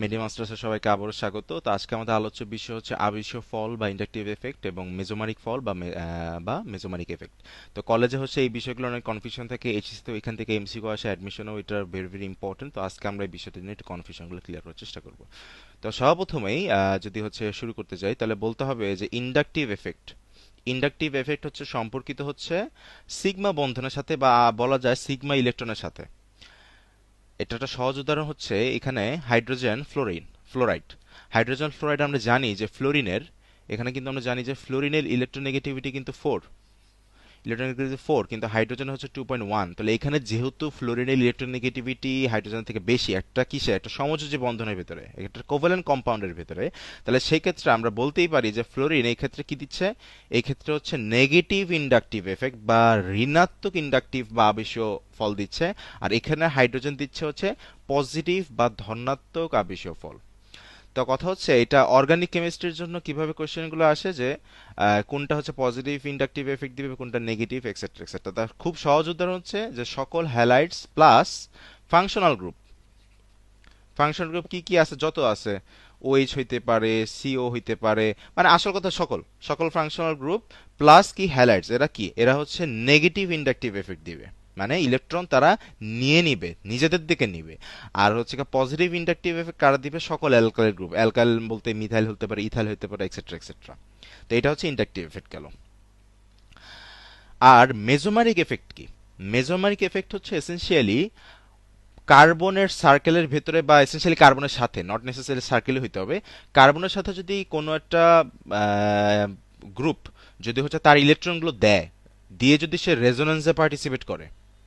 মেডি মাস্টার্সের সবাইকে আবারও স্বাগত। তো আজকে আমাদের আলোচ্য বিষয় হচ্ছে আবেশীয় ফল বা ইন্ডাকটিভ এফেক্ট এবং মেজোমারিক ফল বা বা মেজোমারিক এফেক্ট। তো কলেজে হচ্ছে এই বিষয়গুলো অনেক কনফিউশন থাকে এইচএসসি তো এখান থেকে এমসিকিউ আসে অ্যাডমিশনও এটা ভেরি ভেরি ইম্পর্টেন্ট তো আজকে আমরা এই বিষয়টা নিয়ে একটু কনফিউশনগুলো ক্লিয়ার করার চেষ্টা করব। তো সর্বপ্রথমেই যদি হচ্ছে শুরু করতে যাই, তাহলে বলতে হবে যে ইন্ডাকটিভ এফেক্ট। ইন্ডাকটিভ এফেক্ট হচ্ছে সম্পর্কিত হচ্ছে সিগমা বন্ধনের সাথে বা বলা যায় সিগমা ইলেকট্রনের সাথে। এটা একটা সহজ উদাহরণ হচ্ছে এখানে hydrogen fluorine, fluoride. Hydrogen fluoride আমরা জানি যে ফ্লোরিনের, এখানে কিন্তু আমরা জানি যে ফ্লোরিনের ইলেকট্রোনেগেটিভিটি কিন্তু ফোর ইলেকট্রোনেগেটিভিটি ফোর কিন্তু হাইড্রোজেন হচ্ছে টু পয়েন্ট ওয়ান তাহলে এখানে যেহেতু ফ্লোরিনের ইলেকট্রোনেগেটিভিটি হাইড্রোজেন থেকে বেশি, একটা কিসে একটা সমযোজী বন্ধনের ভিতরে, একটা কোভ্যালেন্ট কম্পাউন্ডের ভিতরে। তাহলে সেই ক্ষেত্রে আমরা বলতেই পারি যে ফ্লোরিন এই ক্ষেত্রে কি দিচ্ছে? এই ক্ষেত্রে হচ্ছে নেগেটিভ ইন্ডাকটিভ এফেক্ট বা ঋণাত্মক ইন্ডাকটিভ বা আবেশীয় ফল দিচ্ছে। আর এখানে হাইড্রোজেন দিচ্ছে হচ্ছে পজিটিভ বা ধনাত্মক আবেশীয় ফল। তো কথা হচ্ছে, এটা অর্গানিক কেমিস্ট্রির জন্য কীভাবে কোয়েশ্চেনগুলো আসে যে কোনটা হচ্ছে পজিটিভ ইন্ডাকটিভ এফেক্ট দিবে, কোনটা নেগেটিভ এক্সেট্রা এক্সেট্রা তার খুব সহজ উদাহরণ হচ্ছে যে, সকল halides plus functional group functional group কি কি আছে? যত আছে। ওএইচ হইতে পারে সিও হইতে পারে মানে আসল কথা সকল। সকল ফাংশনাল গ্রুপ প্লাস কি হ্যালাইডস এরা কি? এরা হচ্ছে নেগেটিভ ইন্ডাকটিভ এফেক্ট দিবে। মানে ইলেকট্রন তারা নিয়ে নিবে, নিজেদের দিকে নিবে। আর হচ্ছে পজিটিভ ইন্ডাকটিভ এফেক্ট কারা দিবে? সকল অ্যালকাইল গ্রুপ অ্যালকাইল বলতে মিথাইল হতে পারে ইথাইল হতে পারে এক্সেট্রা এক্সেট্রা তো এটা হচ্ছে ইন্ডাকটিভ এফেক্ট গেল। আর মেজোমারিক এফেক্ট কি? মেজোমারিক এফেক্ট হচ্ছে এসেনশিয়ালি কার্বনের সার্কেলের ভেতরে বা এসেনশিয়ালি কার্বনের সাথে নট নেসেসারি সার্কেলে হইতে হবে। কার্বনের সাথে যদি কোনো একটা গ্রুপ যদি হচ্ছে তার ইলেকট্রনগুলো দেয়, দিয়ে যদি সে রেজোনেন্সে পার্টিসিপেট করে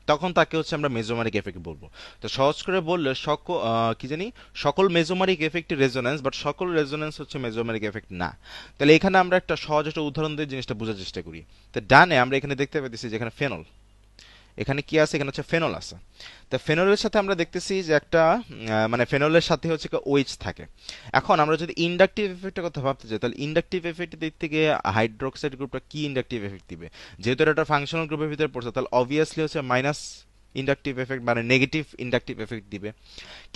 তখন তাকে হচ্ছে আমরা মেজোমারিক এফেক্ট বলব। তো সহজ করে বললে সকল কি জানি? সকল মেজোমারিক এফেক্ট রেজোনেন্স বাট সকল রেজোনেন্স হচ্ছে মেজোমারিক এফেক্ট না। তাহলে এখানে আমরা একটা সহজ একটা উদাহরণ দিয়ে জিনিসটা বোঝার চেষ্টা করি। তো ডানে আমরা এখানে দেখতে পাইতেছি যেখানে ফেনল এখানে কি আছে? এখানে হচ্ছে ফেনল আছে। তো ফেনলের সাথে আমরা দেখতেছি যে একটা মানে ফেনলের সাথে হচ্ছে ওইচ থাকে। এখন আমরা যদি ইন্ডাকটিভ এফেক্টের কথা ভাবতে চাই তাহলে ইন্ডাকটিভ এফেক্টের দিক থেকে হাইড্রোক্সাইড গ্রুপটা কি ইন্ডাকটিভ এফেক্ট দিবে? যেহেতু এটা একটা ফাংশনাল গ্রুপের ভিতরে পড়ছে, তাহলে অবভিয়াসলি হচ্ছে মাইনাস ইন্ডাকটিভ এফেক্ট মানে নেগেটিভ ইন্ডাকটিভ এফেক্ট দিবে।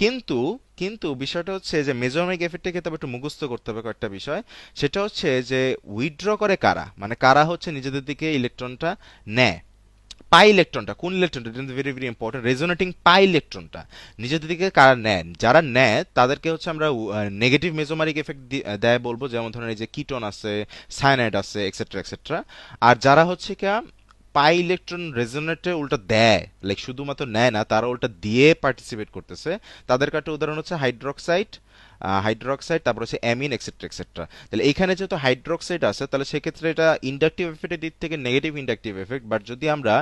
কিন্তু কিন্তু বিষয়টা হচ্ছে যে মেজোমারিক এফেক্টটাকে তবে একটু মুখস্থ করতে হবে কয়েকটা বিষয়। সেটা হচ্ছে যে উইথড্র করে কারা? মানে কারা হচ্ছে নিজেদের দিকে ইলেকট্রনটা নেয়? পাই ইলেকট্রনটা, কোন ইলেকট্রনটা? এটা very very important resonating pi ইলেকট্রনটা। নিজেদের দিকে কারা নেয়? যারা নেয়, তাদেরকে হচ্ছে আমরা নেগেটিভ মেজোমারিক এফেক্ট দেয় বলব, যেমন ধরেন এই যে কিটোন আছে সায়ানাইড আছে এক্সেট্রা এক্সেট্রা আর যারা হচ্ছে কি, পাই ইলেকট্রন রেজোনেটে উল্টা দেয় লাইক শুধুমাত্র নেয় না, তারা উল্টা দিয়ে পার্টিসিপেট করতেছে। তাদের একটা উদাহরণ হচ্ছে হাইড্রোক্সাইড হাইড্রোক্সাইড তারপর হচ্ছে অ্যামিন এক্সেট্রা এক্সেট্রা তাহলে এখানে যেহেতু হাইড্রোক্সাইড আছে, তাহলে সেক্ষেত্রে এটা ইন্ডাকটিভ এফেক্টের দিক থেকে নেগেটিভ ইন্ডাকটিভ এফেক্ট বাট যদি আমরা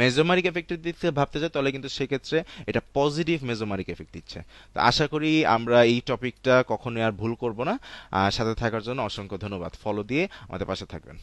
মেজোমারিক এফেক্টের দিক থেকে ভাবতে চাই তাহলে কিন্তু সেক্ষেত্রে এটা পজিটিভ মেজোমারিক এফেক্ট দিচ্ছে। তো আশা করি আমরা এই টপিকটা কখনোই আর ভুল করব না। সাথে থাকার জন্য অসংখ্য ধন্যবাদ। ফলো দিয়ে আমাদের পাশে থাকবেন।